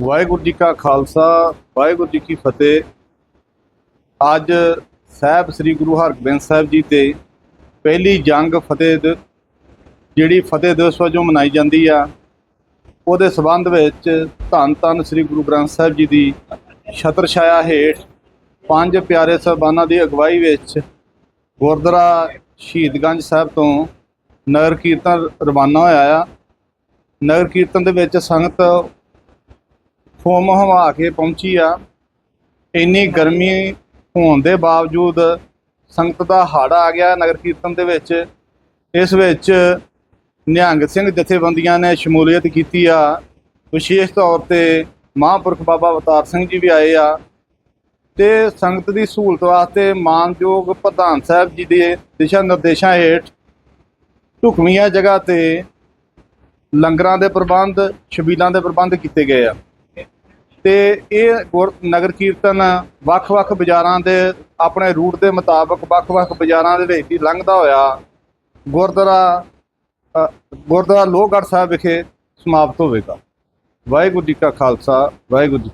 ਵਾਹਿਗੁਰੂ ਜੀ ਕਾ ਖਾਲਸਾ, ਵਾਹਿਗੁਰੂ ਜੀ ਕੀ ਫਤਿਹ। ਅੱਜ ਸਾਹਿਬ ਸ੍ਰੀ ਗੁਰੂ ਹਰਗੋਬਿੰਦ ਸਾਹਿਬ ਜੀ ਤੇ ਪਹਿਲੀ ਜੰਗ ਫਤਿਹ ਜਿਹੜੀ ਫਤਿਹ ਦਿਵਸ ਵਜੋਂ ਮਨਾਈ ਜਾਂਦੀ ਆ, ਉਹਦੇ ਸਬੰਧ ਵਿੱਚ ਧੰਨ ਧੰਨ ਸ੍ਰੀ ਗੁਰੂ ਗ੍ਰੰਥ ਸਾਹਿਬ ਜੀ ਦੀ ਛਤਰ ਛਾਇਆ ਹੇਠ ਪੰਜ ਪਿਆਰੇ ਸਾਹਿਬਾਨਾਂ ਦੀ ਅਗਵਾਈ ਵਿੱਚ ਗੁਰਦੁਆਰਾ ਸ਼ਹੀਦਗੰਜ ਸਾਹਿਬ ਤੋਂ ਨਗਰ ਕੀਰਤਨ ਰਵਾਨਾ ਹੋਇਆ ਆ। ਨਗਰ ਕੀਰਤਨ ਦੇ ਵਿੱਚ ਸੰਗਤ ਫੋਮ ਹਵਾ ਕੇ ਪਹੁੰਚੀ ਆ। ਇੰਨੀ ਗਰਮੀ ਹੋਣ ਦੇ ਬਾਵਜੂਦ ਸੰਗਤ ਦਾ ਹਾੜਾ ਆ ਗਿਆ ਨਗਰ ਕੀਰਤਨ ਦੇ ਵਿੱਚ। ਇਸ ਵਿੱਚ ਨਿਹੰਗ ਸਿੰਘ ਜਥੇਬੰਦੀਆਂ ਨੇ ਸ਼ਮੂਲੀਅਤ ਕੀਤੀ ਆ। ਵਿਸ਼ੇਸ਼ ਤੌਰ ਤੇ ਮਹਾਂਪੁਰਖ ਬਾਬਾ ਅਵਤਾਰ ਸਿੰਘ ਜੀ ਵੀ ਆਏ ਆ। ਤੇ ਸੰਗਤ ਦੀ ਸਹੂਲਤ ਵਾਸਤੇ ਮਾਨਯੋਗ ਪ੍ਰਧਾਨ ਸਾਹਿਬ ਜੀ ਦੇ ਦਿਸ਼ਾ ਨਿਰਦੇਸ਼ਾਂ ਹੇਠ ਢੁਕਵੀਆਂ ਜਗ੍ਹਾ ਤੇ ਲੰਗਰਾਂ ਦੇ ਪ੍ਰਬੰਧ, ਛਬੀਲਾਂ ਦੇ ਪ੍ਰਬੰਧ ਕੀਤੇ ਗਏ ਆ। ਤੇ ਇਹ ਗੁਰ- ਨਗਰ ਕੀਰਤਨ ਵੱਖ-ਵੱਖ ਬਾਜ਼ਾਰਾਂ ਦੇ ਆਪਣੇ ਰੂਟ ਦੇ ਮੁਤਾਬਕ ਵੱਖ-ਵੱਖ ਬਾਜ਼ਾਰਾਂ ਦੇ ਵਿੱਚ ਹੀ ਲੰਘਦਾ ਹੋਇਆ ਗੁਰਦੁਆਰਾ ਗੁਰਦੁਆਰਾ ਲੋਹਗੜ੍ਹ ਸਾਹਿਬ ਵਿਖੇ ਸਮਾਪਤ ਹੋਵੇਗਾ। ਵਾਹਿਗੁਰੂ ਜੀ ਕਾ ਖਾਲਸਾ, ਵਾਹਿਗੁਰੂ ਜੀ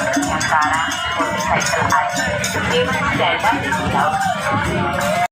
ำตานะคนใส่สไลด์นี่มันแจกได้ดีแล้ว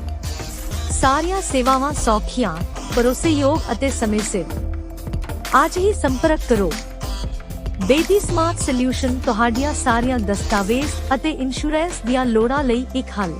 ਸਾਰੀਆਂ ਸੇਵਾਵਾਂ ਸੌਖੀਆਂ, ਭਰੋਸੇਯੋਗ ਅਤੇ ਸਮੇਂ ਸਿਰ ਅੱਜ ਹੀ ਸੰਪਰਕ ਕਰੋ। ਬੇਬੀ ਸਮਾਰਟ ਸੋਲਿਊਸ਼ਨ ਤੁਹਾਡੀਆਂ ਸਾਰੀਆਂ ਦਸਤਾਵੇਜ਼ ਅਤੇ ਇੰਸ਼ੋਰੈਂਸ ਦੀਆਂ ਲੋੜਾਂ ਲਈ ਇੱਕ ਹੱਲ।